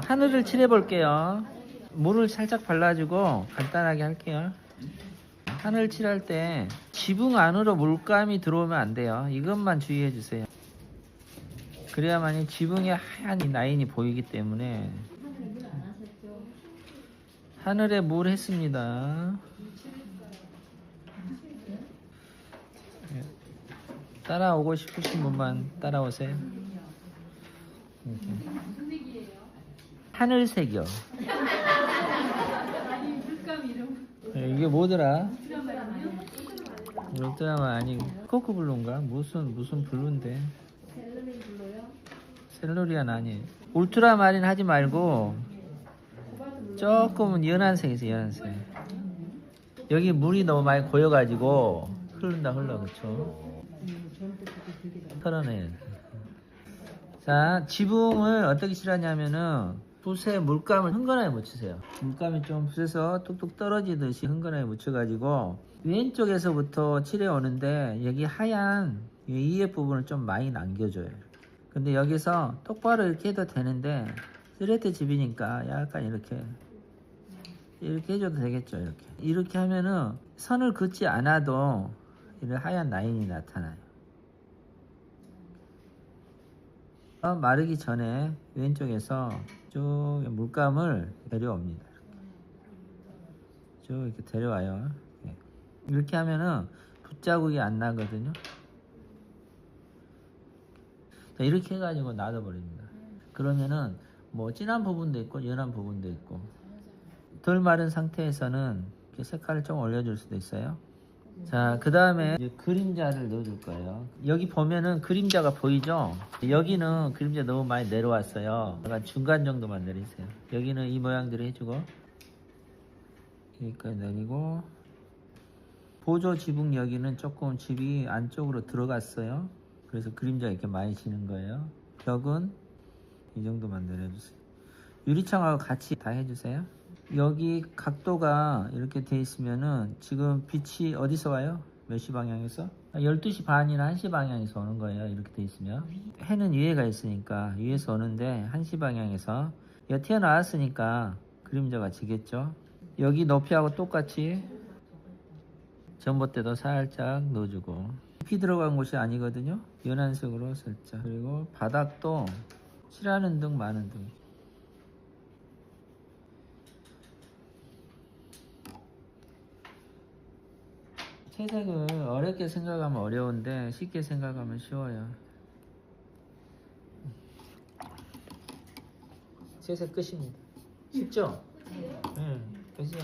하늘을 칠해 볼게요. 물을 살짝 발라주고 간단하게 할게요. 하늘 칠할 때 지붕 안으로 물감이 들어오면 안 돼요. 이것만 주의해 주세요. 그래야만이 지붕에 하얀 이 라인이 보이기 때문에 하늘에 물 했습니다. 예. 따라오고 싶으신 분만 따라오세요. 이렇게. 하늘색이요. 예, 이게 뭐더라? 울트라만 아니 코크 블루인가? 무슨 무슨 블루인데? 셀로리안 아니. 울트라 마린 하지 말고 조금은 연한 색이세요 연한 색. 여기 물이 너무 많이 고여가지고 흐른다 흘러 그쵸? 털어내요. 자 지붕을 어떻게 칠하냐면은 붓에 물감을 흥건하게 묻히세요. 물감이 좀 붓에서 뚝뚝 떨어지듯이 흥건하게 묻혀가지고 왼쪽에서부터 칠해 오는데 여기 하얀 이 EF 부분을 좀 많이 남겨줘요. 근데 여기서 똑바로 이렇게 해도 되는데 스레트 집이니까 약간 이렇게 이렇게 해줘도 되겠죠 이렇게 이렇게 하면은 선을 긋지 않아도 이런 하얀 라인이 나타나요. 어, 마르기 전에 왼쪽에서 쭉 물감을 데려옵니다. 쭉 이렇게 데려와요. 예. 이렇게 하면은 붓자국이 안 나거든요. 자, 이렇게 해가지고 놔둬버립니다. 그러면은 뭐 진한 부분도 있고 연한 부분도 있고 덜 마른 상태에서는 색깔을 좀 올려줄 수도 있어요. 자, 그 다음에 그림자를 넣어줄 거예요. 여기 보면은 그림자가 보이죠? 여기는 그림자 너무 많이 내려왔어요. 약간 중간 정도만 내리세요. 여기는 이 모양대로 해주고, 여기까지 내리고, 보조 지붕 여기는 조금 집이 안쪽으로 들어갔어요. 그래서 그림자 이렇게 많이 지는 거예요. 벽은 이 정도만 내려주세요. 유리창하고 같이 다 해주세요. 여기 각도가 이렇게 돼 있으면은 지금 빛이 어디서 와요? 몇 시 방향에서? 12시 반이나 1시 방향에서 오는 거예요. 이렇게 돼 있으면. 해는 위에가 있으니까 위에서 오는데 1시 방향에서 여기 튀어나왔으니까 그림자가 지겠죠. 여기 높이하고 똑같이 전봇대도 살짝 넣어주고 깊이 들어간 곳이 아니거든요. 연한색으로 살짝 그리고 바닥도 칠하는 등 마는 등 채색을 어렵게 생각하면 어려운데 쉽게 생각하면 쉬워요. 채색 끝입니다. 쉽죠? 네, 그죠?